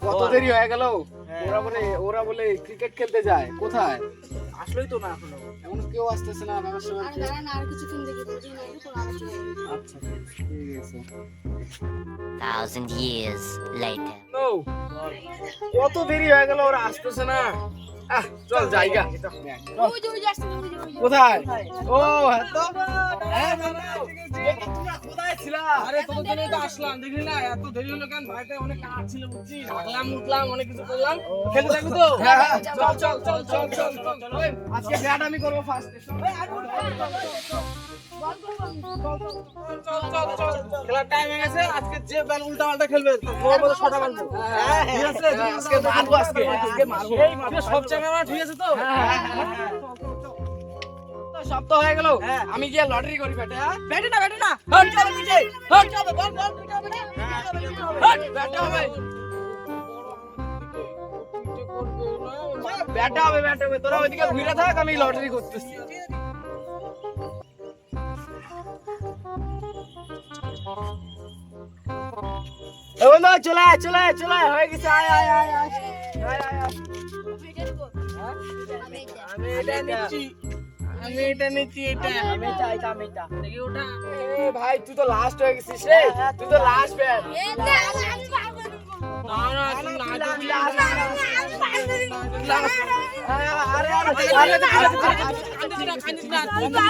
কত দেরি হয়ে গেল? ওরা বলে ওরা বলে ক্রিকেট খেলতে যায়। কোথায়? আসলেই তো না এখনও। এমন কেউ আসতেছে না ব্যবসা আর না আর কিছুক্ষণ দেখি না আচ্ছা ঠিক আছে। Thousand years later. ও, কত দেরি হয়ে গেল ওরা আসতেছে না। চল জায়গা। কোথায়? ও তো হ্যাঁ কোথায় ছিলা? আরে জন্যই তো আসলাম দেখলি না? এত দেরি হলো কেন? ভাইতে অনেক কাজ ছিল বুঝছিস? উঠলাম অনেক কিছু করলাম। খেলতে থাকবি তো? হ্যাঁ, হ্যাঁ, চল চল চল চল চল চল আজকে ব্যাট আমি করব ফার্স্ট খেলার টাইম হয়ে গেছে আজকে যে ব্যাল উল্টা পাল্টা খেলবে তোর ছটা মারবো। হ্যাঁ, ঠিক আছে? হ্যাঁ, আজকে মারবো আজকে আজকে মারবো। সব জায়গায় মার ঠিক আছে তো? সব হয়ে গেল। আমি গিয়ে লটারি করি ব্যাটে হ্যাঁ? না ব্যাটে না। হট যাবে পিছে হট যাবে বল বল পিছে হবে না? হট, ব্যাটে হবে। ব্যাটে হবে ব্যাটে হবে। তোরা ওইদিকে ঘুরে থাক আমি লটারি করতেছি। বন্ধু চলে আয় চলে আয় চলে হয়ে গেছে আয় আয় আয় আয় আমি এটা। নিচ্ছি আমি এটা নিচ্ছি এটা। আমি এটা এটা। আমি এটা দেখি ওটা। এ ভাই তুই তো লাস্ট হয়ে গেছিস রে। তুই তো লাস্ট ব্যাট। না না তুই না না, তুই না, না না, আমি পারব না। আরে আরে আরে কান্দিস না কান্দিস না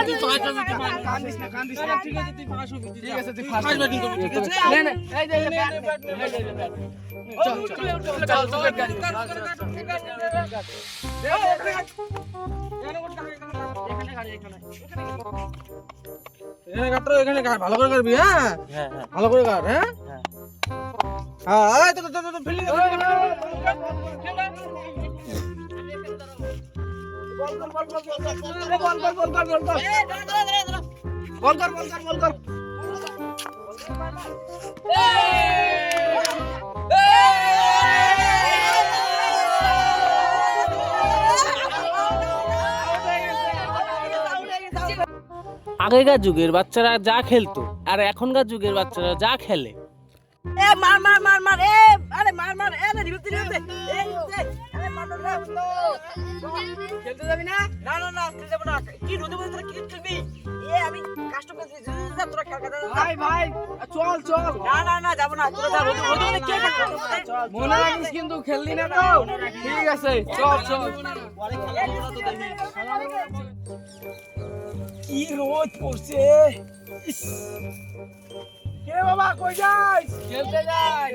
তুই তুই পাঁচ হবে তুই পাঁচ কান্দিস না কান্দিস না, না না, ঠিক আছে তুই পাঁচ হবি ঠিক আছে তুই ফার্স্ট ফার্স্ট ব্যাটিং করবি ঠিক আছে নে নে এই যে এই যে ব্যাট নে, করে হ্যাঁ করে হ্যাঁ হ্যাঁ বল কর বল কর বল কর আগেকার যুগের বাচ্চারা যা খেলতো আর এখনকার যুগের বাচ্চারা যা খেলে এ মার মার মার মার এ আরে মার মার এ না রিভিউ দিলে এ আরে মার মার না খেলতে যাবি না? না না না খেলতে যাব না। কি রোদে বসে তোরা ক্রিকেট খেলবি? এ আমি কাস্টম খেলছি। যা তোরা খেল খেলতে ভাই ভাই চল চল। না না না যাব না। তোরা যা রোদে রোদে বসে কে খেলবে? মনে রাখিস কিন্তু খেললি না তো? ঠিক আছে চল চল। কি রোদ পড়ছে? কে বাবা কই যাই খেলতে যাই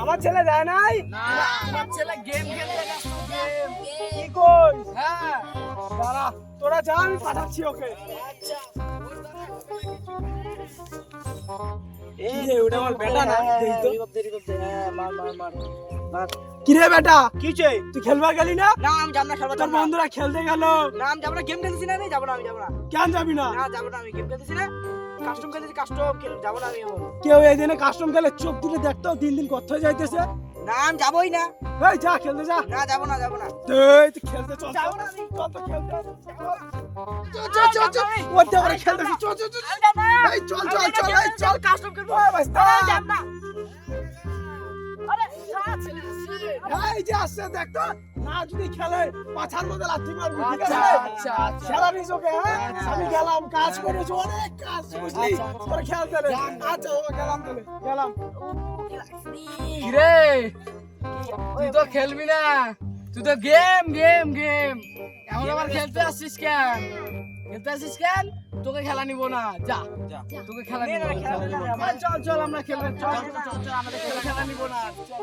আমার ছেলে যায় নাই? না আমার ছেলে গেম খেলতে গেছে গেম কি কই হ্যাঁ। দাঁড়া তোরা যা আমি পাঠাচ্ছি ওকে। মার মার মার কিরে বেটা? কি চাই তুই খেলবার গেলি না? না আমি যাব না খেলব তোর বন্ধুরা খেলতে গেল। না আমি যাব না গেম খেলতেছি না যাব না আমি যাব না। কেন যাবি না? না যাব না আমি গেম খেলতেছি না। কাস্টম খেলতেছি কাস্টম যাব না আমি কেউ এই দিনে কাস্টম খেলে চোখ দুটো দেখতো দিন দিন কত হয়ে যাইতেছে। না আমি যাবই না। এই যা খেলতে যা। না যাব না যাব না। তুই খেলতে চল তো খেলতে। চল চল চল চল। ওতে আমরা খেলতেছি চল চল চল এই চল চল চল এই চল। কাস্টম খেলব। ভাই যাব না। এই যে আসছে দেখ তো। না যদি খেলে পাছার মধ্যে লাথি মারবি ঠিক আচ্ছা, আছে? আচ্ছা, আচ্ছা। খেলা নিস ওকে হ্যাঁ? আমি গেলাম কাজ করেছি অনেক কাজ বুঝলি। তোরা খেলতে রে আচ্ছা ও গেলাম তাহলে গেলাম। কিরে? তুই তো খেলবি না। তুই তো গেম গেম গেম এখন আবার খেলতে আসছিস কেন? খেলতে আসছিস কেন? তোকে খেলা নিব না। যা। তোকে খেলা নিব। চল চল আমরা খেলব। চল চল চল আমাদের খেলা খেলা নিব না। চল।